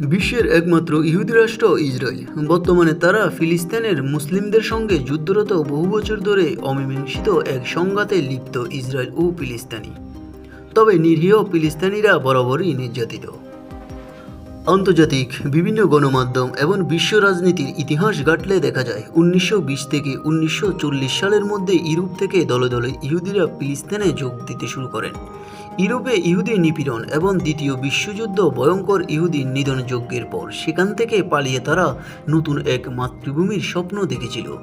বিশ্বের একমাত্র ইহুদি রাষ্ট্র ইসরায়েল। বর্তমানে তারা ফিলিস্তিনের মুসলিমদের সঙ্গে যুদ্ধরত বহু বছর ধরে অমীমাংসিত এক সংঘাতে লিপ্ত ইসরায়েল ও ফিলিস্তানি। তবে নিরীহ ফিলিস্তানিরা বরাবরই নির্যাতিত। আন্তর্জাতিক বিভিন্ন গণমাধ্যম এবং বিশ্ব রাজনীতির ইতিহাস ঘাটলে দেখা যায়, উনিশশো বিশ থেকে উনিশশো চল্লিশ সালের মধ্যে ইউরোপ থেকে দলে দলে ইহুদিরা ফিলিস্তিনে যোগ দিতে শুরু করেন। ইউরোপে ইহুদি নিপীড়ন এবং দ্বিতীয় বিশ্বযুদ্ধ ভয়ঙ্কর ইহুদি নিধন যজ্ঞের পর সেখান থেকে পালিয়ে তারা নতুন এক মাতৃভূমির স্বপ্ন দেখেছিল।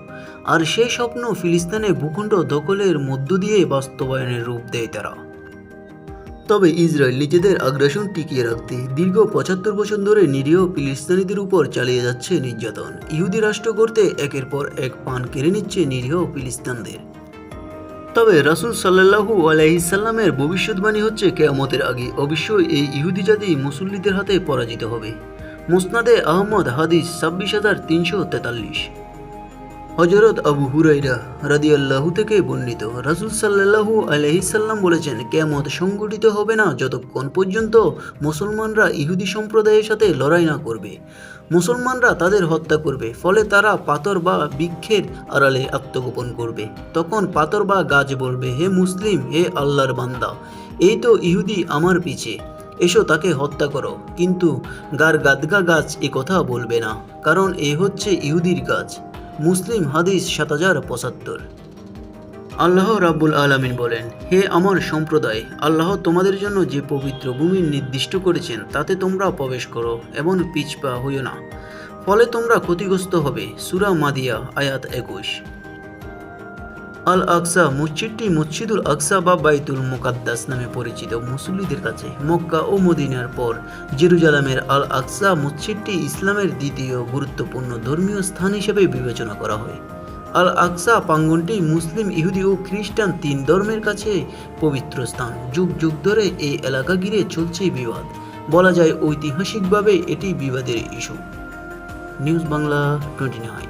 আর সেই স্বপ্ন ফিলিস্তিনে ভূখণ্ড দখলের মধ্য দিয়ে বাস্তবায়নের রূপ দেয় তারা। তবে ইসরায়েল নিজেদের আগ্রাসন টিকিয়ে রাখতে দীর্ঘ পঁচাত্তর বছর ধরে নিরীহ ফিলিস্তিনিদের উপর চালিয়ে যাচ্ছে নির্যাতন। ইহুদি রাষ্ট্র করতে একের পর এক পান কেড়ে নিচ্ছে নিরীহ ফিলিস্তিনদের। তবে রাসুল সাল্লাহু আলাইসাল্লামের ভবিষ্যৎবাণী হচ্ছে কেয়ামতের আগে। অবশ্যই এই ইহুদি জাতি মুসল্লিদের হাতে পরাজিত হবে। মুসনাদে আহমদ হাদিস ছাব্বিশ হাজার তিনশো তেতাল্লিশ। হজরত আবু হুরাইরা রাদিয়াল্লাহু থেকে বর্ণিত। রাসুল সাল্লাহু আলহিসাল্লাম বলেছেন কেমত সংগঠিত হবে না যতক্ষণ পর্যন্ত মুসলমানরা ইহুদি সম্প্রদায়ের সাথে লড়াই না করবে। মুসলমানরা তাদের হত্যা করবে, ফলে তারা পাথর বা বৃক্ষের আড়ালে আত্মগোপন করবে। তখন পাথর বা গাছ বলবে, হে মুসলিম, হে আল্লাহর বান্দা, এই তো ইহুদি আমার পিছে, এসো তাকে হত্যা করো। কিন্তু গার গাদগা গাছ এ কথা বলবে না, কারণ এ হচ্ছে ইহুদির গাছ। মুসলিম হাদিস সাত হাজার পঁচাত্তর। আল্লাহ রাব্বুল আলামিন বলেন, হে আমার সম্প্রদায়, আল্লাহ তোমাদের জন্য যে পবিত্র ভূমি নির্দিষ্ট করেছেন, তাতে তোমরা প্রবেশ করো এবং পিছপা হইও না। ফলে তোমরা ক্ষতিগ্রস্ত হবে। সুরা মাদিয়া, আয়াত একুশ। আল আকসা মসজিদটি মসজিদুল আকসা বা বাইতুল মুকাদ্দাস নামে পরিচিত। মুসল্লিদের কাছে মক্কা ও মদিনার পর জেরুজালামের আল আকসা মসজিদটি ইসলামের দ্বিতীয় গুরুত্বপূর্ণ ধর্মীয় স্থান হিসেবে বিবেচনা করা হয়। আল আকসা প্রাঙ্গনটি মুসলিম ইহুদি ও খ্রিস্টান তিন ধর্মের কাছে পবিত্র স্থান। যুগ যুগ ধরে এই এলাকা ঘিরে চলছে বিবাদ। বলা যায় ঐতিহাসিকভাবে এটি বিবাদের issue. News Bangla twenty nine.